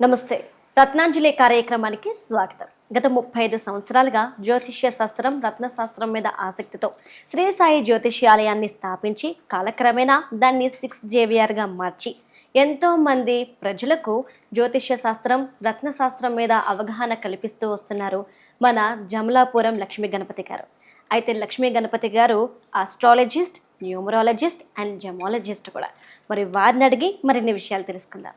నమస్తే. రత్నాంజలి కార్యక్రమానికి స్వాగతం. గత ముప్పై ఐదు సంవత్సరాలుగా జ్యోతిష్య శాస్త్రం రత్నశాస్త్రం మీద ఆసక్తితో శ్రీ సాయి జ్యోతిష్యాలయాన్ని స్థాపించి కాలక్రమేణా దాన్ని సిక్స్ జేవిఆర్గా మార్చి ఎంతో మంది ప్రజలకు జ్యోతిష్య శాస్త్రం రత్నశాస్త్రం మీద అవగాహన కల్పిస్తూ వస్తున్నారు మన జమలాపురం లక్ష్మీ గణపతి గారు. అయితే లక్ష్మీ గణపతి గారు ఆస్ట్రాలజిస్ట్ న్యూమరాలజిస్ట్ అండ్ జమాలజిస్ట్ కూడా. మరి వారిని అడిగి మరిన్ని విషయాలు తెలుసుకుందాం.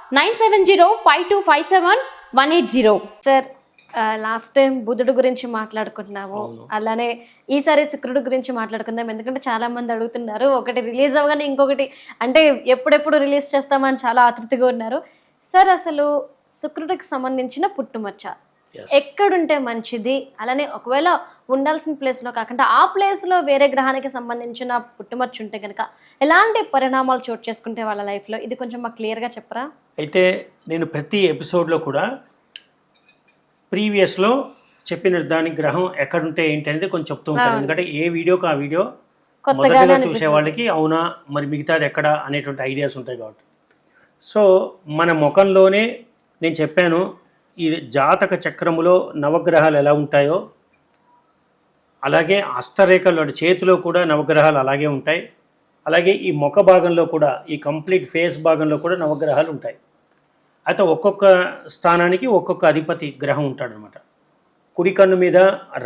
nine seven zero five two five seven one eight zero. Sir last time బుధుడు గురించి మాట్లాడుకుంటున్నాము. అలానే ఈసారి శుక్రుడు గురించి మాట్లాడుకుందాం. ఎందుకంటే చాలా మంది అడుగుతున్నారు. ఒకటి రిలీజ్ అవ్వగానే ఇంకొకటి అంటే ఎప్పుడెప్పుడు రిలీజ్ చేస్తామని చాలా ఆతృతగా ఉన్నారు. సార్ అసలు శుక్రుడికి సంబంధించిన పుట్టుమచ్చ. ఎక్కడుంటే మంచిది. అలానే ఒకవేళ ఉండాల్సిన ప్లేస్లో కాకుండా ఆ ప్లేస్లో వేరే గ్రహానికి సంబంధించిన పుట్టుమచ్చ ఉంటే కనుక ఎలాంటి పరిణామాలు చోటు చేసుకుంటే వాళ్ళ లైఫ్లో ఇది కొంచెం మాకు క్లియర్గా చెప్పరా? అయితే నేను ప్రతి ఎపిసోడ్లో కూడా ప్రీవియస్లో చెప్పిన దాని గ్రహం ఎక్కడుంటే ఏంటి అనేది కొంచెం చెప్తూ ఉంటాను. ఎందుకంటే ఏ వీడియోకి ఆ వీడియో మొదటగా. చూసే వాళ్ళకి అవునా మరి మిగతాది ఎక్కడ అనేటువంటి ఐడియాస్ ఉంటాయి కాబట్టి. సో మన ముఖంలోనే నేను చెప్పాను ఈ జాతక చక్రములో నవగ్రహాలు ఎలా ఉంటాయో అలాగే హస్తరేఖలు చేతిలో కూడా నవగ్రహాలు అలాగే ఉంటాయి. అలాగే ఈ ముఖ భాగంలో కూడా ఈ కంప్లీట్ ఫేస్ భాగంలో కూడా నవగ్రహాలు ఉంటాయి. అయితే ఒక్కొక్క స్థానానికి ఒక్కొక్క అధిపతి గ్రహం ఉంటాడనమాట. కుడి కన్ను మీద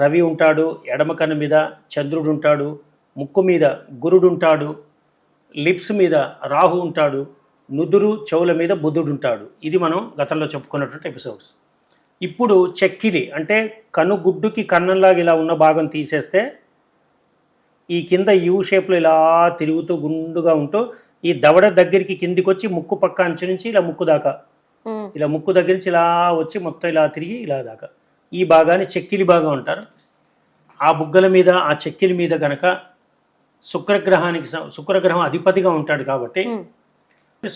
రవి ఉంటాడు ఎడమ కన్ను మీద చంద్రుడు ఉంటాడు ముక్కు మీద గురుడు ఉంటాడు లిప్స్ మీద రాహు ఉంటాడు నుదురు చెవుల మీద బుధుడు ఉంటాడు. ఇది మనం గతంలో చెప్పుకున్నటువంటి ఎపిసోడ్స్ ఇప్పుడు చెక్కిలి అంటే కనుగుడ్డుకి కన్నంలాగా ఇలా ఉన్న భాగం తీసేస్తే ఈ కింద యూ షేప్లో ఇలా తిరుగుతూ గుండుగా ఉంటూ ఈ దవడ దగ్గరికి కిందికి వచ్చి ముక్కు పక్క అంచు నుంచి ఇలా ముక్కు దాకా. ఇలా ముక్కు దగ్గర నుంచి ఇలా వచ్చి మొత్తం ఇలా తిరిగి ఇలా దాకా. ఈ భాగాన్ని చెక్కిలి భాగం అంటారు. ఆ బుగ్గల మీద ఆ చెక్కిలి మీద గనక శుక్రగ్రహానికి శుక్రగ్రహం అధిపతిగా ఉంటాడు కాబట్టి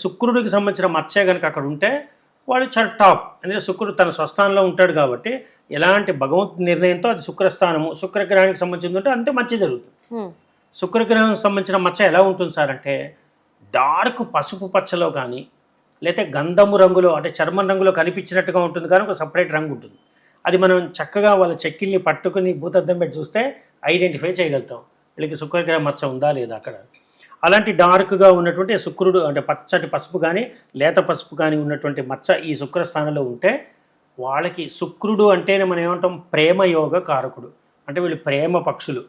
శుక్రుడికి సంబంధించిన మత్స్య కనుక అక్కడ ఉంటే వాడు చాలా టాప్. ఎందుకంటే శుక్రుడు తన స్వస్థానంలో ఉంటాడు కాబట్టి ఎలాంటి భగవంతు నిర్ణయంతో అది శుక్రస్థానము శుక్రగ్రహానికి సంబంధించి ఉంటే అంతే మంచి జరుగుతుంది. శుక్రగ్రహం సంబంధించిన మచ్చ ఎలా ఉంటుంది సార్ అంటే డార్క్ పసుపు పచ్చలో కానీ లేకపోతే గంధము రంగులో అంటే చర్మం రంగులో కనిపించినట్టుగా ఉంటుంది కానీ ఒక సపరేట్ రంగు ఉంటుంది. అది మనం చక్కగా వాళ్ళ చెక్కిల్ని పట్టుకుని భూతద్దం పెట్టి చూస్తే ఐడెంటిఫై చేయగలుగుతాం. వీళ్ళకి శుక్రగ్రహ మచ్చ ఉందా లేదా అక్కడ? అలాంటి డార్క్గా ఉన్నటువంటి శుక్రుడు అంటే పచ్చటి పసుపు కానీ లేత పసుపు కానీ ఉన్నటువంటి మచ్చ ఈ శుక్రస్థానంలో ఉంటే వాళ్ళకి శుక్రుడు అంటేనే మనం ఏమంటాం? ప్రేమయోగ కారకుడు. అంటే వీళ్ళు ప్రేమ పక్షులు.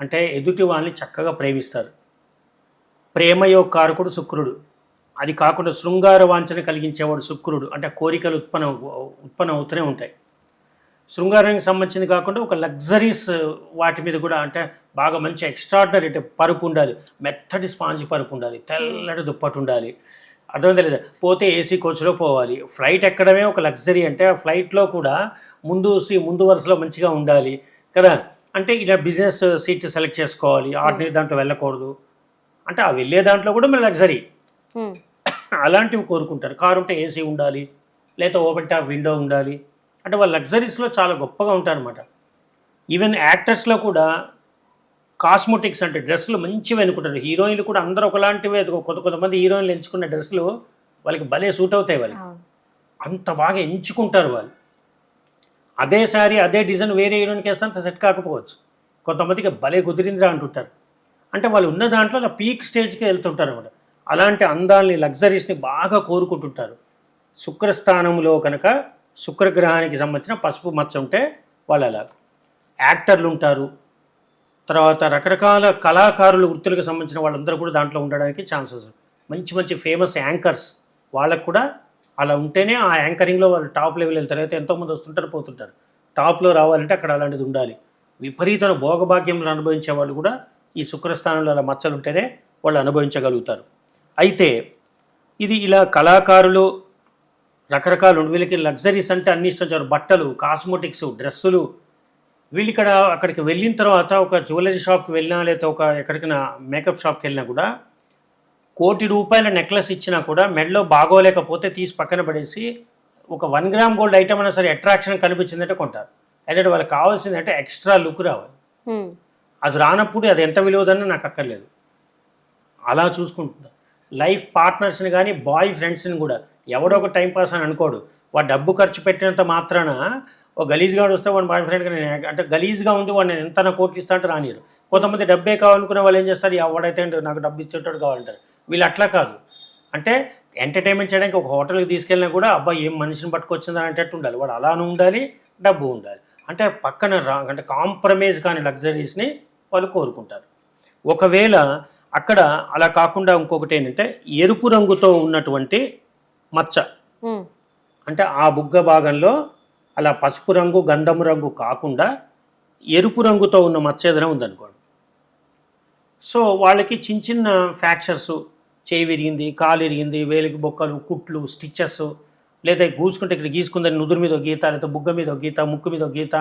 అంటే ఎదుటి వాళ్ళని చక్కగా ప్రేమిస్తారు. ప్రేమయోగ కారకుడు శుక్రుడు. అది కాకుండా శృంగార వాంఛన కలిగించేవాడు శుక్రుడు. అంటే కోరికలు ఉత్పన్న ఉత్పన్న అవుతూనే ఉంటాయి. శృంగారానికి సంబంధించింది కాకుండా ఒక లగ్జరీస్ వాటి మీద కూడా అంటే బాగా మంచి ఎక్స్ట్రాడినరీ అంటే పరుపు ఉండాలి. మెత్తటి స్పాంజ్ పరుపు ఉండాలి. తెల్లటి దుప్పటి ఉండాలి. అర్థమైందా లేదా? పోతే ఏసీ కోచ్లో పోవాలి. ఫ్లైట్ ఎక్కడమే ఒక లగ్జరీ అంటే ఆ ఫ్లైట్లో కూడా ముందు సీ- ముందు వరుసలో మంచిగా ఉండాలి కదా? అంటే ఇలా బిజినెస్ సీట్ సెలెక్ట్ చేసుకోవాలి. ఆర్డినరీ దాంట్లో వెళ్ళకూడదు. అంటే ఆ వెళ్ళే దాంట్లో కూడా మన లగ్జరీ. ఉమ్, అలాంటివి కోరుకుంటారు. కారు ఉంటే ఏసీ ఉండాలి. లేదా ఓపెన్ టాప్ విండో ఉండాలి. అంటే వాళ్ళ లగ్జరీస్లో చాలా గొప్పగా ఉంటారనమాట ఈవెన్ యాక్టర్స్లో కూడా కాస్మెటిక్స్ అంటే డ్రెస్సులు మంచివి అనుకుంటారు. హీరోయిన్లు కూడా అందరూ ఒకలాంటివే. కొత్త కొంతమంది హీరోయిన్లు ఎంచుకున్న డ్రెస్సులు వాళ్ళకి భలే సూట్ అవుతాయి వాళ్ళకి. అవును. అంత బాగా ఎంచుకుంటారు వాళ్ళు. అదే సారీ అదే డిజైన్ వేరే హీరోయిన్కి వేస్తే అంత సెట్ కాకపోవచ్చు. కొంతమందికి భలే కుదిరిందిరా అంటుంటారు. అంటే వాళ్ళు ఉన్న దాంట్లో పీక్ స్టేజ్కి వెళ్తుంటారు అనమాట అలాంటి అందాల్ని లగ్జరీస్ని బాగా కోరుకుంటుంటారు. శుక్రస్థానంలో కనుక శుక్రగ్రహానికి సంబంధించిన పసుపు మచ్చ ఉంటే వాళ్ళు అలా యాక్టర్లు ఉంటారు. తర్వాత రకరకాల కళాకారులు వృత్తులకు సంబంధించిన వాళ్ళందరూ కూడా దాంట్లో ఉండడానికి ఛాన్సెస్ మంచి మంచి ఫేమస్ యాంకర్స్ వాళ్ళకు కూడా అలా ఉంటేనే ఆ యాంకరింగ్లో వాళ్ళు టాప్ లెవెల్ వెళ్తారు అయితే ఎంతోమంది వస్తుంటారు పోతుంటారు. టాప్లో రావాలంటే అక్కడ అలాంటిది ఉండాలి. విపరీతమైన భోగభాగ్యములు అనుభవించే వాళ్ళు కూడా ఈ శుక్రస్థానంలో అలా మచ్చలు ఉంటేనే వాళ్ళు అనుభవించగలుగుతారు. అయితే ఇది ఇలా కళాకారులు రకరకాలు వీళ్ళకి లగ్జరీస్ అంటే అన్ని ఇష్టం బట్టలు కాస్మోటిక్స్ డ్రెస్సులు. వీళ్ళు ఇక్కడ అక్కడికి వెళ్ళిన తర్వాత ఒక జ్యువెలరీ షాప్కి వెళ్ళినా లేకపోతే ఒక ఎక్కడికైనా మేకప్ షాప్కి వెళ్ళినా కూడా కోటి రూపాయల నెక్లెస్ ఇచ్చినా కూడా మెడలో బాగోలేకపోతే తీసి పక్కన పడేసి ఒక వన్ గ్రామ్ గోల్డ్ ఐటమ్ అయినా సరే అట్రాక్షన్ కనిపించిందంటే కొంటారు. అయితే వాళ్ళకి కావాల్సింది అంటే ఎక్స్ట్రా లుక్ రావాలి. అది రానప్పుడు అది ఎంత విలువదని నాకు అక్కర్లేదు. అలా చూసుకుంటుందా లైఫ్ పార్ట్నర్స్ని కానీ బాయ్ ఫ్రెండ్స్ని కూడా ఎవడో ఒక టైం పాస్ అని అనుకోడు. వాడు డబ్బు ఖర్చు పెట్టినంత మాత్రాన ఓ గలీజ్గా వస్తే వాడు బాయ్ ఫ్రెండ్గా నేను అంటే గలీజ్గా ఉంది వాడు నేను ఎంత నా కోట్లు ఇస్తా అంటే రానియరు కొంతమంది డబ్బే కావాలనుకునే వాళ్ళు ఏం చేస్తారు? ఎవడైతే నాకు డబ్బు ఇచ్చేటోడు కావాలంటారు. వీళ్ళు అట్లా కాదు. అంటే ఎంటర్టైన్మెంట్ చేయడానికి ఒక హోటల్కి తీసుకెళ్ళినా కూడా అబ్బాయి ఏం మనిషిని పట్టుకొచ్చిందని అంటట్టు ఉండాలి. వాడు అలానే ఉండాలి డబ్బు ఉండాలి. అంటే పక్కన రా అంటే కాంప్రమైజ్ కాని లగ్జరీస్ని వాళ్ళు కోరుకుంటారు. ఒకవేళ అక్కడ అలా కాకుండా ఇంకొకటి ఏంటంటే ఎరుపు రంగుతో ఉన్నటువంటి మచ్చ. అంటే ఆ బుగ్గ భాగంలో అలా పసుపు రంగు గంధము రంగు కాకుండా ఎరుపు రంగుతో ఉన్న మచ్చ ఏదైనా ఉందనుకోండి. సో వాళ్ళకి చిన్న చిన్న ఫ్రాక్చర్స్ చేయి విరిగింది కాలు విరిగింది వేలికి బొక్కలు కుట్లు స్టిచ్చెస్ లేదా గూసుకుంటే ఇక్కడ గీసుకుందని నుదురు మీద గీత లేదా బుగ్గ మీద గీత ముక్కు మీద గీత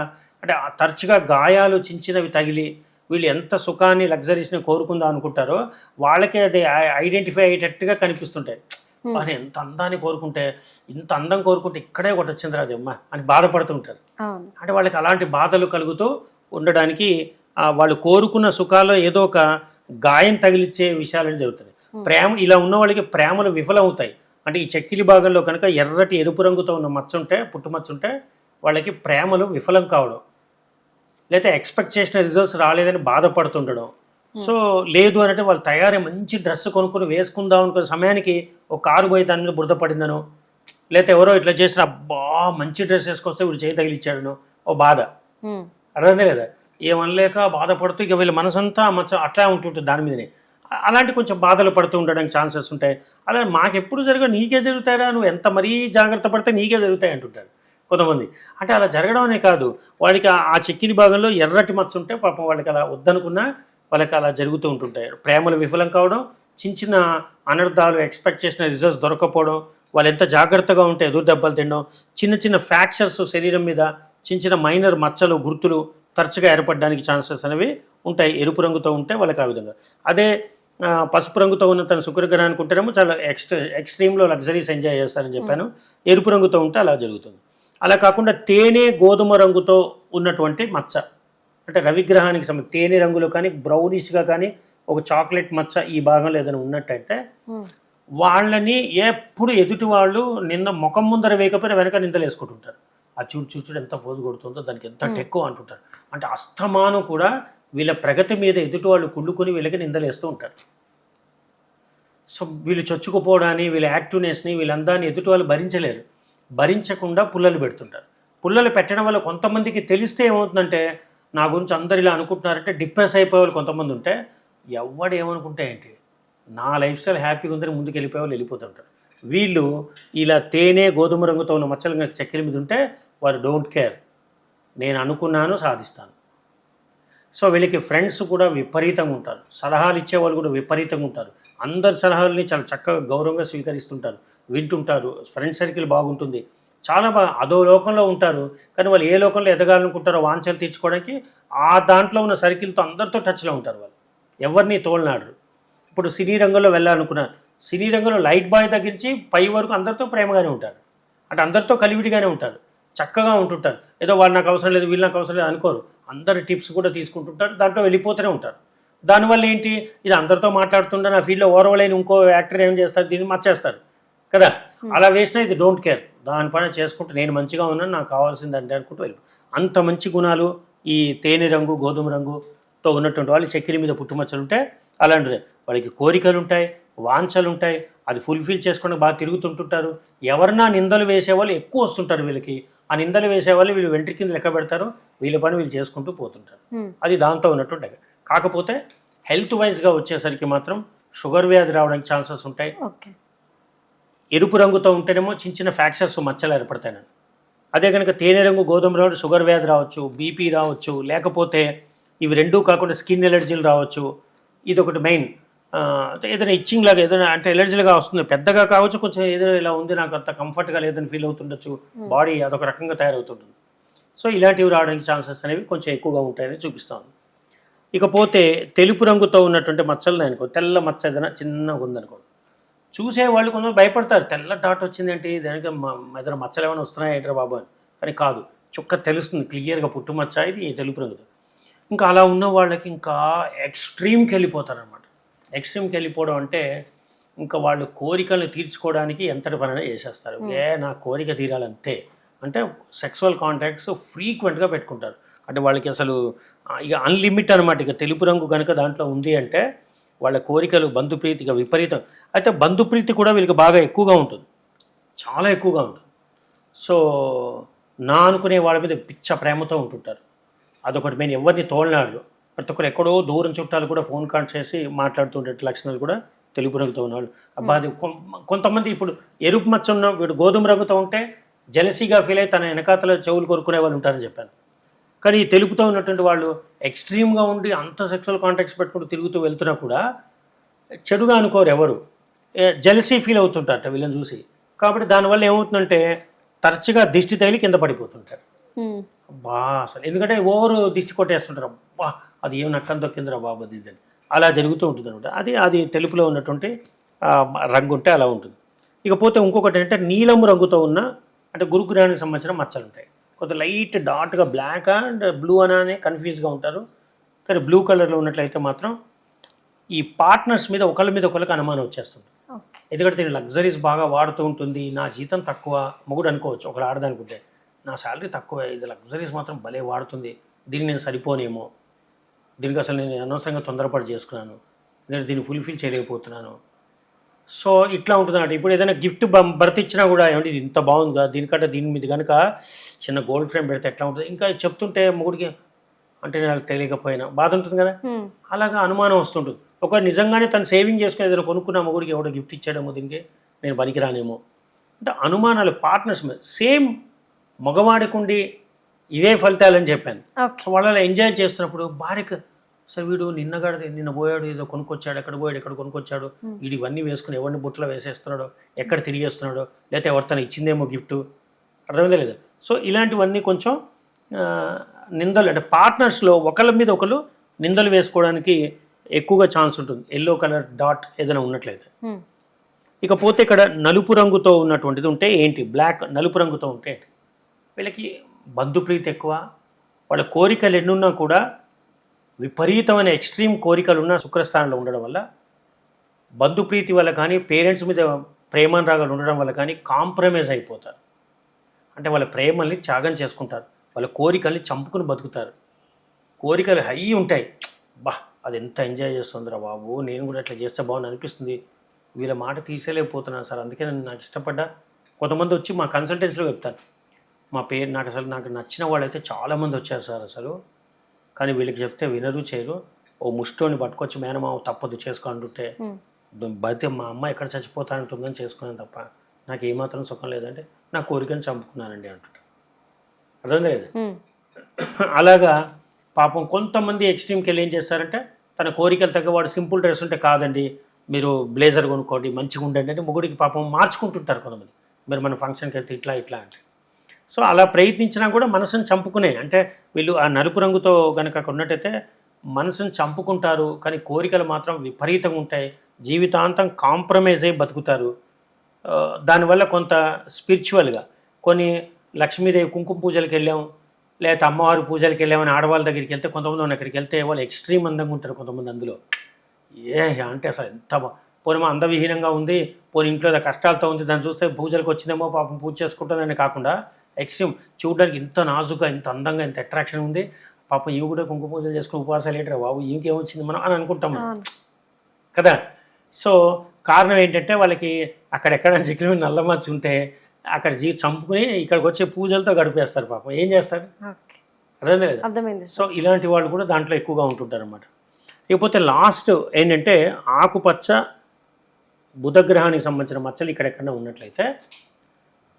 అంటే తరచుగా గాయాలు చిన్న చిన్నవి తగిలి వీళ్ళు ఎంత సుఖాన్ని లగ్జరీస్ని కోరుకుందాం అనుకుంటారో వాళ్ళకే అది ఐడెంటిఫై అయ్యేటట్టుగా కనిపిస్తుంటాయి. అని ఎంత అందాన్ని కోరుకుంటే ఇంత అందం కోరుకుంటే ఇక్కడే ఒకటి వచ్చింది రాదమ్మా అని బాధపడుతుంటారు. అంటే వాళ్ళకి అలాంటి బాధలు కలుగుతూ ఉండడానికి ఆ, వాళ్ళు కోరుకున్న సుఖాల్లో ఏదో ఒక గాయం తగిలిచ్చే విషయాలు జరుగుతున్నాయి. ప్రేమ ఇలా ఉన్న వాళ్ళకి ప్రేమలు విఫలమవుతాయి. అంటే ఈ చెక్కిలి భాగంలో కనుక ఎర్రటి ఎరుపు రంగుతో ఉన్న మచ్చ ఉంటే పుట్టుమచ్చ ఉంటే వాళ్ళకి ప్రేమలు విఫలం కావడం లేదా ఎక్స్పెక్ట్ చేసిన రిజల్ట్స్ రాలేదని బాధపడుతుండడం సో లేదు అంటే వాళ్ళు తయారీ మంచి డ్రెస్ కొనుక్కొని వేసుకుందాం అనుకునే సమయానికి ఒక కారు పోయి దాని మీద బురద పడిందను లేకపోతే ఎవరో ఇట్లా చేసిన అబ్బా మంచి డ్రెస్ వేసుకొస్తే వీడు చేయి తగిలిచ్చాడను ఓ బాధ. ఉమ్, అర్థమే కదా? ఏమనలేక బాధపడుతూ ఇక వీళ్ళ మనసంతా మచ్చ అట్లా ఉంటుంటుంది దాని మీదనే. అలాంటి కొంచెం బాధలు పడుతూ ఉండడానికి ఛాన్సెస్ ఉంటాయి. అలా మాకెప్పుడు జరగ నీకే జరుగుతారా నువ్వు ఎంత మరీ జాగ్రత్త పడితే నీకే జరుగుతాయి అంటుంటారు కొంతమంది. అంటే అలా జరగడం అనే కాదు. వాడికి ఆ- చెక్కిలి భాగంలో ఎర్రటి మచ్చ ఉంటే పాపం వాళ్ళకి అలా వద్దనుకున్నా వాళ్ళకి అలా జరుగుతూ ఉంటుంటాయి. ప్రేమలు విఫలం కావడం చిన్న చిన్న అనర్థాలు ఎక్స్పెక్ట్ చేసిన రిజల్ట్స్ దొరకపోవడం వాళ్ళు ఎంత జాగ్రత్తగా ఉంటే ఎదురు దెబ్బలు తినడం చిన్న చిన్న ఫ్రాక్చర్స్ శరీరం మీద చిన్న చిన్న మైనర్ మచ్చలు గుర్తులు తరచుగా ఏర్పడడానికి ఛాన్సెస్ అనేవి ఉంటాయి. ఎరుపు రంగుతో ఉంటే వాళ్ళకి ఆ విధంగా. అదే పసుపు రంగుతో ఉన్న తన శుక్రగ్రహానికి ఉంటేనేమో చాలా ఎక్స్ట్రా ఎక్స్ట్రీమ్లో లగ్జరీస్ ఎంజాయ్ చేస్తారని చెప్పాను. ఎరుపు రంగుతో ఉంటే అలా జరుగుతుంది. అలా కాకుండా తేనె గోధుమ రంగుతో ఉన్నటువంటి మచ్చ. అంటే రవిగ్రహానికి సంబంధించి తేనె రంగులో కానీ బ్రౌనిష్గా కానీ ఒక చాక్లెట్ మచ్చ ఈ భాగంలో ఏదైనా ఉన్నట్టయితే ఉమ్, వాళ్ళని ఎప్పుడు ఎదుటి వాళ్ళు నిన్న ముఖం ముందర వేయకపోయినా వెనక నిందలు వేసుకుంటుంటారు. ఆ చూడు చూడు చూడు ఎంత ఫోజు కొడుతుందో దానికి ఎంత టెక్కో అంటుంటారు. అంటే అస్తమానం కూడా వీళ్ళ ప్రగతి మీద ఎదుటి వాళ్ళు కుళ్ళుకొని వీళ్ళకి నిందలు వేస్తూ ఉంటారు. సో వీళ్ళు చొచ్చుకుపోవడాన్ని వీళ్ళ యాక్టివ్నెస్ని వీళ్ళందాన్ని ఎదుటి వాళ్ళు భరించలేరు. భరించకుండా పుల్లలు పెడుతుంటారు. పుల్లలు పెట్టడం వల్ల కొంతమందికి తెలిస్తే ఏమవుతుందంటే నా గురించి అందరు ఇలా అనుకుంటున్నారంటే డిప్రెస్ అయిపోయే వాళ్ళు కొంతమంది ఉంటే ఎవడు ఏమనుకుంటే ఏంటి? నా లైఫ్ స్టైల్ హ్యాపీగా ఉందని ముందుకు వెళ్ళిపోయే వాళ్ళు వెళ్ళిపోతుంటారు. వీళ్ళు ఇలా తేనె గోధుమ రంగుతో ఉన్న మచ్చలు కనుక చక్కెర మీద ఉంటే వారు డోంట్ కేర్. నేను అనుకున్నాను సాధిస్తాను. సో వీళ్ళకి ఫ్రెండ్స్ కూడా విపరీతంగా ఉంటారు. సలహాలు ఇచ్చేవాళ్ళు కూడా విపరీతంగా ఉంటారు. అందరి సలహాలని చాలా చక్కగా గౌరవంగా స్వీకరిస్తుంటారు. వింటుంటారు. ఫ్రెండ్ సర్కిల్ బాగుంటుంది. చాలా బాగా అదో లోకంలో ఉంటారు. కానీ వాళ్ళు ఏ లోకంలో ఎదగాలనుకుంటారో వాంఛలు తీర్చుకోవడానికి ఆ దాంట్లో ఉన్న సర్కిల్తో అందరితో టచ్లో ఉంటారు వాళ్ళు. ఎవరిని తోలనాడరు. ఇప్పుడు సినీ రంగంలో వెళ్ళాలనుకున్నారు సినీ రంగంలో లైట్ బాయ్ తగ్గించి పై వరకు అందరితో ప్రేమగానే ఉంటారు. అంటే అందరితో కలివిడిగానే ఉంటారు. చక్కగా ఉంటుంటారు. ఏదో వాళ్ళు నాకు అవసరం లేదు వీళ్ళు నాకు అవసరం లేదు అనుకోరు. అందరి టిప్స్ కూడా తీసుకుంటుంటారు. దాంట్లో వెళ్ళిపోతూనే ఉంటారు. దానివల్ల ఏంటి? ఇది అందరితో మాట్లాడుతుంటే నా ఫీల్డ్లో ఓరవలేని ఇంకో యాక్టర్ ఏం చేస్తారు? దీన్ని మర్చేస్తారు కదా? అలా వేసినా ఇది డోంట్ కేర్. దాని పని చేసుకుంటూ నేను మంచిగా ఉన్నాను నాకు కావాల్సింది అంటే అనుకుంటూ వెళ్ళి అంత మంచి గుణాలు ఈ తేనె రంగు గోధుమ రంగుతో ఉన్నటువంటి వాళ్ళు చక్కెర మీద పుట్టుమచ్చలు ఉంటే అలాంటిదే. వాళ్ళకి కోరికలు ఉంటాయి వాంఛలు ఉంటాయి అది ఫుల్ఫిల్ చేసుకుని బాగా తిరుగుతుంటుంటారు. ఎవరన్నా నిందలు వేసేవాళ్ళు ఎక్కువ వస్తుంటారు వీళ్ళకి. ఆ నిందలు వేసేవాళ్ళు వీళ్ళు వెంట్రి కింద లెక్క పెడతారు వీళ్ళ పని వీళ్ళు చేసుకుంటూ పోతుంటారు. అది దాంతో ఉన్నట్టుంటాయి కాకపోతే హెల్త్ వైజ్గా వచ్చేసరికి మాత్రం షుగర్ వ్యాధి రావడానికి ఛాన్సెస్ ఉంటాయి. ఎరుపు రంగుతో ఉంటేనేమో చిన్న చిన్న ఫ్రాక్చర్స్ మచ్చలు ఏర్పడతాయి అదే కనుక తేనె రంగు గోధుమ రంగు షుగర్ వ్యాధి రావచ్చు బీపీ రావచ్చు లేకపోతే ఇవి రెండూ కాకుండా స్కిన్ ఎలర్జీలు రావచ్చు. ఇది ఒకటి మెయిన్ ఏదైనా ఇచ్చింగ్ లాగా ఏదైనా అంటే ఎలర్జీలుగా వస్తుంది. పెద్దగా కావచ్చు కొంచెం ఏదో ఇలా ఉంది నాకు అంత కంఫర్ట్గా లేదని ఫీల్ అవుతుండొచ్చు. బాడీ అదొక రకంగా తయారవుతుంటుంది. సో ఇలాంటివి రావడానికి ఛాన్సెస్ అనేవి కొంచెం ఎక్కువగా ఉంటాయని చూపిస్తాను ఇకపోతే తెలుపు రంగుతో ఉన్నటువంటి మచ్చలు అనుకో తెల్ల మచ్చ ఏదైనా చిన్నగా ఉందనుకో చూసేవాళ్ళు కొంచెం భయపడతారు. తెల్ల డాట్ వచ్చిందేంటి? దానికి మ- ఏదైనా మచ్చలు ఏమైనా వస్తున్నాయా ఏంట్రా బాబు అని. కానీ కాదు. చుక్క తెలుస్తుంది. క్లియర్గా పుట్టుమచ్చ? ఇది తెలుపు రంగుతో ఇంకా అలా ఉన్న వాళ్ళకి ఇంకా ఎక్స్ట్రీమ్కి వెళ్ళిపోతారనమాట ఎక్స్ట్రీమ్కి వెళ్ళిపోవడం అంటే ఇంకా వాళ్ళు కోరికలను తీర్చుకోవడానికి ఎంతటి పనైనా చేసేస్తారు. ఏ నా కోరిక తీరాలంతే. అంటే సెక్సువల్ కాంటాక్ట్స్ ఫ్రీక్వెంట్గా పెట్టుకుంటారు. అంటే వాళ్ళకి అసలు ఇక అన్లిమిట్ అనమాట ఇక తెలుపు రంగు కనుక దాంట్లో ఉంది అంటే వాళ్ళ కోరికలు బంధుప్రీతిగా విపరీతం. అయితే బంధుప్రీతి కూడా వీళ్ళకి బాగా ఎక్కువగా ఉంటుంది. చాలా ఎక్కువగా ఉంటుంది. సో నా అనుకునే వాళ్ళ మీద పిచ్చ ప్రేమతో ఉంటుంటారు. అదొకటి నేను ఎవరిని తోలనాడు ప్రతి ఒక్కరు ఎక్కడో దూరం చుట్టాలు కూడా ఫోన్ కాల్ చేసి మాట్లాడుతుండే లక్షణాలు కూడా తెలుపు రంగుతో ఉన్నాడు అబ్బా అది కొంతమంది ఇప్పుడు ఎరుపు మచ్చ ఉన్న వీడు గోధుమ రంగుతో ఉంటే జలసీగా ఫీల్ అయ్యి తన వెనకాతల చెవులు కొరుకునే వాళ్ళు ఉంటారని చెప్పాను. కానీ ఈ తెలుపుతో ఉన్నటువంటి వాళ్ళు ఎక్స్ట్రీమ్గా ఉండి అంత సెక్సువల్ కాంటాక్ట్స్ పెట్టుకుంటూ తిరుగుతూ వెళ్తున్నా కూడా చెడుగా అనుకోరు ఎవరు. జలసీ ఫీల్ అవుతుంటారట వీళ్ళని చూసి. కాబట్టి దానివల్ల ఏమవుతుందంటే తరచుగా దిష్టి తగిలి కింద పడిపోతుంటారు. అబ్బా అసలు ఎందుకంటే ఓవర్ దిష్టి కొట్టేస్తుంటారు. అబ్బా అది ఏం నక్కం దొక్కిందిరా బాబు అది అని అలా జరుగుతూ ఉంటుంది అనమాట అది అది తెలుపులో ఉన్నటువంటి రంగు ఉంటే అలా ఉంటుంది. ఇకపోతే ఇంకొకటి ఏంటంటే నీలము రంగుతో ఉన్న అంటే గురుగ్రహానికి సంబంధించిన మచ్చలు ఉంటాయి కొంత లైట్ డాట్గా బ్లాక్ అండ్ బ్లూ అని కన్ఫ్యూజ్గా ఉంటారు. కానీ బ్లూ కలర్లో ఉన్నట్లయితే మాత్రం ఈ పార్ట్నర్స్ మీద ఒకళ్ళ మీద ఒకళ్ళకి అనుమానం వచ్చేస్తుంది. ఎందుకంటే దీని లగ్జరీస్ బాగా వాడుతూ ఉంటుంది నా జీతం తక్కువ మొగుడు అనుకోవచ్చు ఒకరు ఆడదనుకుంటే. నా శాలరీ తక్కువ ఇది లగ్జరీస్ మాత్రం భలే వాడుతుంది దీన్ని నేను సరిపోనేమో. దీనికి అసలు నేను అనవసరంగా తొందరపాటు చేసుకున్నాను నేను దీన్ని ఫుల్ఫిల్ చేయలేకపోతున్నాను. సో ఇట్లా ఉంటుంది అన్నమాట ఇప్పుడు ఏదైనా గిఫ్ట్ భర్త ఇచ్చినా కూడా ఏమంటే ఇది ఇంత బాగుందిగా దీనికంటే దీని మీద కనుక చిన్న గోల్డ్ ఫ్రేమ్ పెడితే ఎట్లా ఉంటుంది? ఇంకా చెప్తుంటే మొగుడికి అంటే నాకు తెలియకపోయినా బాధ ఉంటుంది కదా? అలాగా అనుమానం వస్తుంటుంది. ఒక నిజంగానే తను సేవింగ్ చేసుకుని ఏదైనా కొనుక్కున్న మొగుడికి ఎవడో గిఫ్ట్ ఇచ్చాడేమో దీనికి నేను పనికిరానేమో. అంటే అనుమానాలు పార్ట్నర్స్ మీద సేమ్ మగవాడికి ఉండి ఇవే ఫలితాలని చెప్పాను. సో వాళ్ళు ఎంజాయ్ చేస్తున్నప్పుడు భార్యకు సార్ వీడు నిన్నగాడు నిన్న పోయాడు ఏదో కొనుక్కొచ్చాడు ఎక్కడ పోయాడు ఎక్కడ కొనుక్కొచ్చాడు. వీడు ఇవన్నీ వేసుకుని ఎవరిని బుట్టలో వేసేస్తున్నాడో ఎక్కడ తిరిగేస్తున్నాడో లేకపోతే ఎవరు తను ఇచ్చిందేమో గిఫ్ట్. అర్థమైందా లేదా? సో ఇలాంటివన్నీ కొంచెం నిందలు అంటే పార్ట్నర్స్లో ఒకళ్ళ మీద ఒకరు నిందలు వేసుకోవడానికి ఎక్కువగా ఛాన్స్ ఉంటుంది. ఎల్లో కలర్ డాట్ ఏదైనా ఉన్నట్లయితే. ఇకపోతే ఇక్కడ నలుపు రంగుతో ఉన్నటువంటిది ఉంటే ఏంటి? బ్లాక్ నలుపు రంగుతో ఉంటే ఏంటి? వీళ్ళకి బంధుప్రీతి ఎక్కువ వాళ్ళ కోరికలు ఎన్నున్నా కూడా విపరీతమైన ఎక్స్ట్రీమ్ కోరికలు ఉన్న శుక్రస్థానంలో ఉండడం వల్ల బంధుప్రీతి వల్ల కానీ పేరెంట్స్ మీద ప్రేమానురాగాలు ఉండడం వల్ల కానీ కాంప్రమైజ్ అయిపోతారు. అంటే వాళ్ళ ప్రేమల్ని త్యాగం చేసుకుంటారు. వాళ్ళ కోరికల్ని చంపుకుని బతుకుతారు. కోరికలు హై ఉంటాయి. బా అది ఎంత ఎంజాయ్ చేస్తుందిరా బాబు నేను కూడా అట్లా చేస్తే బాగుంది అనిపిస్తుంది. వీళ్ళ మాట తీసేలేకపోతున్నాను సార్ అందుకే నేను నాకు ఇష్టపడ్డా. కొంతమంది వచ్చి మా కన్సల్టెన్సీలో చెప్తారు. మా పేరు నాకు అసలు నాకు నచ్చిన వాళ్ళైతే చాలామంది వచ్చారు సార్ అసలు. కానీ వీళ్ళకి చెప్తే వినరు చేయరు. ఓ ముష్టోని పట్టుకొచ్చి మేనమావ తప్పదు చేసుకో అంటుంటే ఉమ్, బతికే మా అమ్మ ఎక్కడ చచ్చిపోతా అంటుందని చేసుకున్నాను తప్ప నాకు ఏమాత్రం సుఖం లేదంటే నా కోరికను చంపుకున్నానండి అంటుంటారు అర్థం లేదు? అలాగా పాపం కొంతమంది ఎక్స్ట్రీమ్కి వెళ్ళి ఏం చేస్తారంటే తన కోరికలు తగ్గ వాడు సింపుల్ డ్రెస్ ఉంటే కాదండి మీరు బ్లేజర్ కొనుక్కోండి మంచిగా ఉండండి అంటే మొగుడికి పాపం మార్చుకుంటుంటారు కొంతమంది. మీరు మన ఫంక్షన్కి వెళ్తే ఇట్లా ఇట్లా అంటే. సో అలా ప్రయత్నించినా కూడా మనసుని చంపుకునే అంటే వీళ్ళు ఆ నలుపు రంగుతో కనుక ఉన్నట్టయితే మనసుని చంపుకుంటారు కానీ కోరికలు మాత్రం విపరీతంగా ఉంటాయి. జీవితాంతం కాంప్రమైజ్ అయి బతుకుతారు దానివల్ల కొంత స్పిరిచువల్గా కొన్ని లక్ష్మీదేవి కుంకుమ పూజలకు వెళ్ళాం లేకపోతే అమ్మవారి పూజలకు వెళ్ళామని ఆడవాళ్ళ దగ్గరికి వెళ్తే కొంతమంది ఉన్న అక్కడికి వెళ్తే వాళ్ళు ఎక్స్ట్రీమ్ అందంగా ఉంటారు కొంతమంది అందులో. ఏ అంటే అసలు ఎంత పోనీ మా అందవిహీనంగా ఉంది పోనీ ఇంట్లో కష్టాలతో ఉంది దాన్ని చూస్తే పూజలకు వచ్చిందేమో పాపం పూజ చేసుకుంటుందని కాకుండా ఎక్స్ట్రీమ్. చూడడానికి ఇంత నాజుగా ఇంత అందంగా ఇంత అట్రాక్షన్ ఉంది. పాపం ఇవి కూడా కుంకుమ పూజలు చేసుకుని ఉపవాసాలు ఏంటరా బాబు? ఇంకేమొచ్చింది మనం అని అనుకుంటాం కదా? సో కారణం ఏంటంటే వాళ్ళకి అక్కడెక్కడ చిక్కుల మీద నల్ల మచ్చ ఉంటే అక్కడ జీ చంపుకుని ఇక్కడికి వచ్చే పూజలతో గడిపేస్తారు పాపం. ఏం చేస్తారు? ఓకే. అర్థం లేదు? అర్థమైంది. సో ఇలాంటి వాళ్ళు కూడా దాంట్లో ఎక్కువగా ఉంటుంటారు అనమాట ఇకపోతే లాస్ట్ ఏంటంటే ఆకుపచ్చ బుధగ్రహానికి సంబంధించిన మచ్చలు ఇక్కడెక్కడ ఉన్నట్లయితే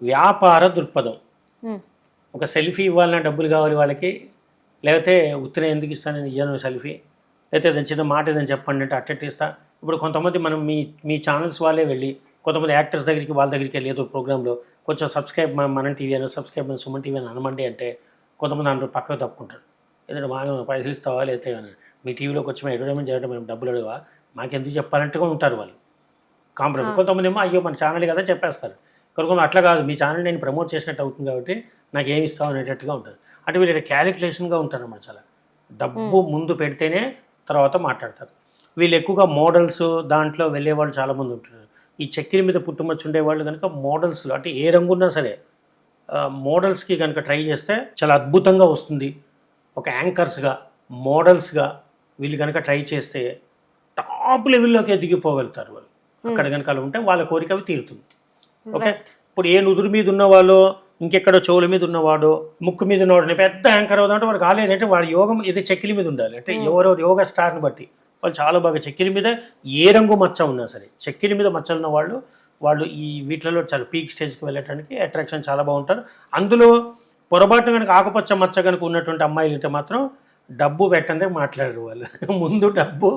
వ్యాపార దృక్పథం. ఒక సెల్ఫీ ఇవ్వాలన్నా డబ్బులు కావాలి వాళ్ళకి లేకపోతే ఉత్తరం ఎందుకు ఇస్తాను ఇయ్యాను సెల్ఫీ? లేకపోతే ఏదైనా చిన్న మాట ఏదైనా చెప్పండి అంటే అట్టెట్ ఇస్తా. ఇప్పుడు కొంతమంది మనం మీ మీ ఛానల్స్ వాళ్ళే వెళ్ళి కొంతమంది యాక్టర్స్ దగ్గరికి వాళ్ళ దగ్గరికి వెళ్ళి ఏదో ప్రోగ్రాంలో కొంచెం సబ్స్క్రైబ్ మన టీవీ అని సబ్స్క్రైబ్ మన సుమన్ టీవీ అని అనమండి అంటే కొంతమంది అందరూ పక్కకు తప్పుకుంటారు. ఎందుకంటే మాకు పైసలు ఇస్తావా లేకపోతే అని. మీ టీవీలోకి వచ్చి మేము ఎంటర్టైన్మెంట్ చేయడం మేము డబ్బులు అడగవా? మాకెందుకు చెప్పాలంటే ఉంటారు వాళ్ళు. కాంప్రమైజ్ కొంతమంది ఏమో అయ్యో మన ఛానల్ కదా చెప్పేస్తారు. కొంతమంది అట్లా కాదు మీ ఛానల్ నేను ప్రమోట్ చేసినట్టు అవుతుంది కాబట్టి నాకు ఏమి ఇస్తావు అనేటట్టుగా ఉంటుంది. అంటే వీళ్ళు క్యాలిక్యులేషన్గా ఉంటారు అన్నమాట చాలా. డబ్బు ముందు పెడితేనే తర్వాత మాట్లాడతారు. వీళ్ళు ఎక్కువగా మోడల్స్ దాంట్లో వెళ్ళే వాళ్ళు చాలామంది ఉంటారు ఈ చక్కెర మీద పుట్టుమచ్చు ఉండేవాళ్ళు కనుక మోడల్స్లో అంటే ఏ రంగున్నా సరే మోడల్స్కి కనుక ట్రై చేస్తే చాలా అద్భుతంగా వస్తుంది. ఒక యాంకర్స్గా మోడల్స్గా వీళ్ళు కనుక ట్రై చేస్తే టాప్ లెవెల్లోకి ఎదిగిపోగలుగుతారు వాళ్ళు. అక్కడ కనుక అలా ఉంటే వాళ్ళ కోరిక అవి తీరుతుంది. ఓకే? ఇప్పుడు ఏ నుదురు మీద ఉన్నవాళ్ళు ఇంకెక్కడో చెవుల మీద ఉన్నవాడు ముక్కు మీద ఉన్నవాడు పెద్ద యాంకర్ అవుదామంటే వాడు కాలేదంటే వాడి యోగం ఇది చెక్కిలి మీద ఉండాలి. అంటే ఎవరో యోగ స్టార్ని బట్టి. వాళ్ళు చాలా బాగా చెక్కిలి మీద ఏ రంగు మచ్చ ఉన్నా సరే చెక్కిలి మీద మచ్చలు ఉన్న వాళ్ళు వాళ్ళు ఈ వీటిలలో చాలా పీక్ స్టేజ్కి వెళ్ళటానికి అట్రాక్షన్ చాలా బాగుంటారు. అందులో పొరపాటు కనుక ఆకుపచ్చ మచ్చ కనుక ఉన్నటువంటి అమ్మాయిలు అయితే మాత్రం డబ్బు పెట్టందే మాట్లాడరు వాళ్ళు. ముందు డబ్బు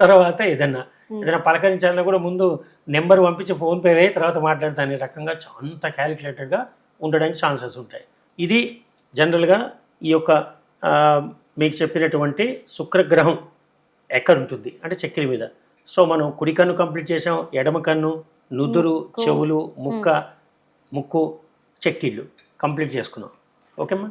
తర్వాత ఏదన్నా. ఏదైనా పలకరించాలన్నా కూడా ముందు నెంబర్ పంపించి ఫోన్ పే వేయి తర్వాత మాట్లాడతా అనే రకంగా అంత క్యాలిక్యులేటెడ్గా ఉండడానికి ఛాన్సెస్ ఉంటాయి. ఇది జనరల్గా ఈ యొక్క మీకు చెప్పినటువంటి శుక్రగ్రహం ఎక్కడ ఉంటుంది? అంటే చక్కెర మీద. సో మనం కుడి కన్ను కంప్లీట్ చేసాం ఎడమ కన్ను నుదురు చెవులు ముక్క ముక్కు చెక్కిళ్ళు. కంప్లీట్ చేసుకున్నాం. ఓకేమ్మా?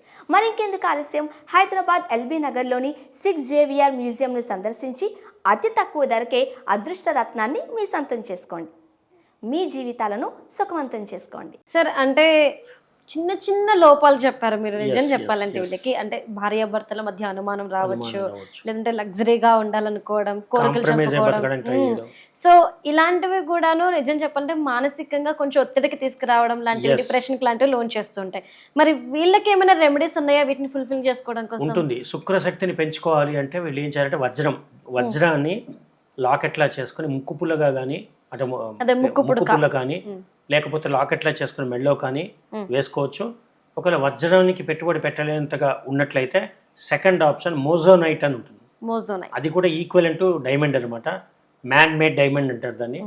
మరింకెందుకు ఆలస్యం? హైదరాబాద్ ఎల్బీ నగర్లోని సిక్స్ జేవిఆర్ మ్యూజియంను సందర్శించి అతి తక్కువ ధరకే అదృష్ట రత్నాన్ని మీ సొంతం చేసుకోండి. మీ జీవితాలను సుఖవంతం చేసుకోండి. సార్ అంటే చిన్న చిన్న లోపాలు చెప్పారు మీరు నిజం చెప్పాలంటే. వీళ్ళకి అంటే భార్యాభర్తల మధ్య అనుమానం రావచ్చు. లేదంటే లగ్జరీగా ఉండాలనుకోవడం కోరికలు చెప్పుకోవడం. సో ఇలాంటివి కూడాను నిజం చెప్పాలంటే మానసికంగా కొంచెం ఒత్తిడికి తీసుకురావడం లాంటివి. డిప్రెషన్ లాంటివి లోన్ చేస్తుంటాయి మరి వీళ్ళకి ఏమైనా రెమెడీస్ ఉన్నాయా వీటిని ఫుల్ఫిల్ చేసుకోవడం కోసం ఉంటుంది శుక్రశక్తిని పెంచుకోవాలి అంటే వీళ్ళు ఏం చేయాలంటే వజ్రం వజ్రాన్ని లాకెట్లా చేసుకుని ముక్కు పుల్లగా కానీ అంటే ము- అదే ముక్కు పుడక. పుల్ల కానీ లేకపోతే లాకెట్లా చేసుకుని మెళ్ళో కానీ వేసుకోవచ్చు. ఒకవేళ వజ్రానికి పెట్టుబడి పెట్టలేనంతగా ఉన్నట్లయితే సెకండ్ ఆప్షన్ మోజోనైట్ అని ఉంటుంది. మోజోనై అది కూడా ఈక్వలెంట్ డైమండ్ అనమాట మ్యాన్ మేడ్ డైమండ్ అంటారు దాన్ని.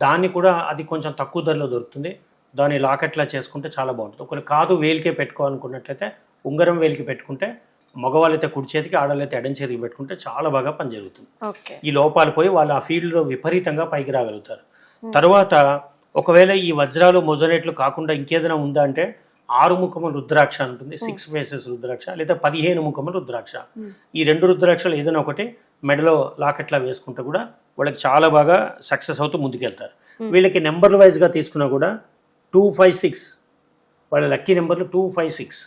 దాన్ని కూడా అది కొంచెం తక్కువ ధరలో దొరుకుతుంది. దాన్ని లాకెట్లా చేసుకుంటే చాలా బాగుంటుంది. ఒకవేళ కాదు వేలికే పెట్టుకోవాలనుకున్నట్లయితే ఉంగరం వేలికి పెట్టుకుంటే మగవాళ్ళైతే కుడి చేతికి ఆడవాళ్ళైతే ఎడం చేతికి పెట్టుకుంటే చాలా బాగా పని జరుగుతుంది ఈ లోపాలు పోయి వాళ్ళు ఆ ఫీల్డ్లో విపరీతంగా పైకి రాగలుగుతారు. తర్వాత ఒకవేళ ఈ వజ్రాలు మొజనేట్లు కాకుండా ఇంకేదైనా ఉందా అంటే ఆరు ముఖముల రుద్రాక్ష ఉంటుంది. సిక్స్ ఫేసెస్ రుద్రాక్ష లేదా పదిహేను ముఖముల రుద్రాక్ష. ఈ రెండు రుద్రాక్షలు ఏదైనా ఒకటి మెడలో లాకెట్లా వేసుకుంటే కూడా వాళ్ళకి చాలా బాగా సక్సెస్ అవుతూ ముందుకెళ్తారు. వీళ్ళకి నెంబర్ వైజ్గా తీసుకున్నా కూడా టూ ఫైవ్ సిక్స్ వాళ్ళ లక్కీ నెంబర్లు టూ ఫైవ్ సిక్స్.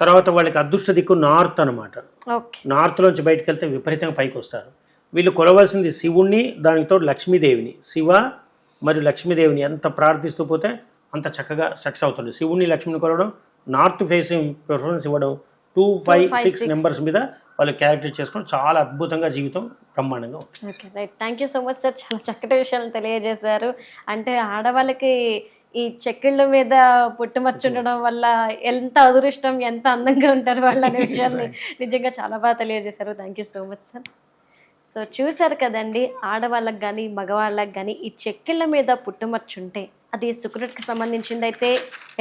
తర్వాత వాళ్ళకి అదృష్ట దిక్కు నార్త్ అనమాట నార్త్లోంచి బయటకు వెళ్తే విపరీతంగా పైకి వస్తారు వీళ్ళు కొలవాల్సింది శివుణ్ణి దానితో లక్ష్మీదేవిని. శివ మరియు లక్ష్మీదేవిని ఎంత ప్రార్థిస్తూ పోతే అంత చక్కగా సక్సెస్ అవుతుంది. శివుణ్ణి లక్ష్మిని కొలవడం నార్త్ ఫేసింగ్ ప్రిఫరెన్స్ ఇవ్వడం టూ ఫైవ్ సిక్స్. నెంబర్స్ మీద వాళ్ళు క్యాలిక్యులేట్ చేసుకొని చాలా అద్భుతంగా జీవితం బ్రహ్మాండంగా ఉంటుంది. Okay right thank you so much sir చాలా చక్కటి విషయాలను తెలియజేశారు. అంటే ఆడవాళ్ళకి ఈ చెక్కిళ్ళ మీద ఉండడం వల్ల ఎంత అదృష్టం ఎంత అందంగా ఉంటారు వాళ్ళు అనే విషయాన్ని నిజంగా చాలా బాగా తెలియజేశారు. Thank you so much sir so చూశారు కదండి ఆడవాళ్ళకి కానీ మగవాళ్ళకి కానీ ఈ చెక్కిళ్ళ మీద పుట్టుమచ్చుంటే అది శుక్రుడికి సంబంధించింది అయితే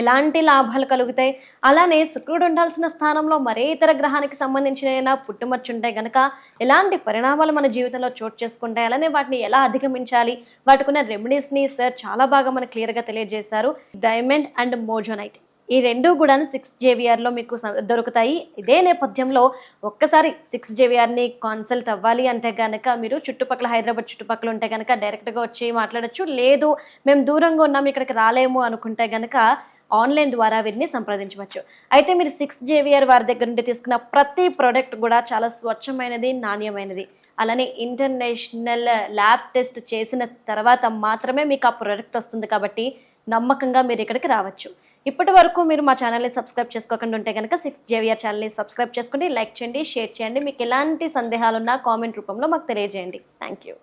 ఎలాంటి లాభాలు కలుగుతాయి? అలానే శుక్రుడు ఉండాల్సిన స్థానంలో మరే ఇతర గ్రహానికి సంబంధించిన ఏదైనా పుట్టుమచ్చ గనక ఎలాంటి పరిణామాలు మన జీవితంలో చోటు చేసుకుంటాయి? అలానే వాటిని ఎలా అధిగమించాలి? వాటికున్న రెమెడీస్ని సార్ చాలా బాగా మనకు క్లియర్గా తెలియజేశారు. Diamond and moissanite. ఈ రెండు కూడా సిక్స్ జేవిఆర్లో మీకు స- దొరుకుతాయి. ఇదే నేపథ్యంలో ఒక్కసారి సిక్స్ జేవిఆర్ని కన్సల్ట్ అవ్వాలి అంటే కనుక మీరు చుట్టుపక్కల హైదరాబాద్ చుట్టుపక్కల ఉంటే కనుక డైరెక్ట్గా వచ్చి మాట్లాడచ్చు. లేదు మేము దూరంగా ఉన్నాం ఇక్కడికి రాలేము అనుకుంటే కనుక ఆన్లైన్ ద్వారా వీరిని సంప్రదించవచ్చు. అయితే మీరు సిక్స్ జేవిఆర్ వారి దగ్గర నుండి తీసుకున్న ప్రతి ప్రోడక్ట్ కూడా చాలా స్వచ్ఛమైనది నాణ్యమైనది. అలానే ఇంటర్నేషనల్ ల్యాబ్ టెస్ట్ చేసిన తర్వాత మాత్రమే మీకు ఆ ప్రోడక్ట్ వస్తుంది కాబట్టి నమ్మకంగా మీరు ఇక్కడికి రావచ్చు. ఇప్పటి వరకు మీరు మా ఛానల్ని సబ్స్క్రైబ్ చేసుకోకుండా ఉంటే కనుక సిక్స్ జేవిఆర్ ఛానల్ని సబ్స్క్రైబ్ చేసుకోండి లైక్ చేయండి షేర్ చేయండి. మీకు ఎలాంటి సందేహాలున్నా కామెంట్ రూపంలో మాకు తెలియజేయండి. Thank you.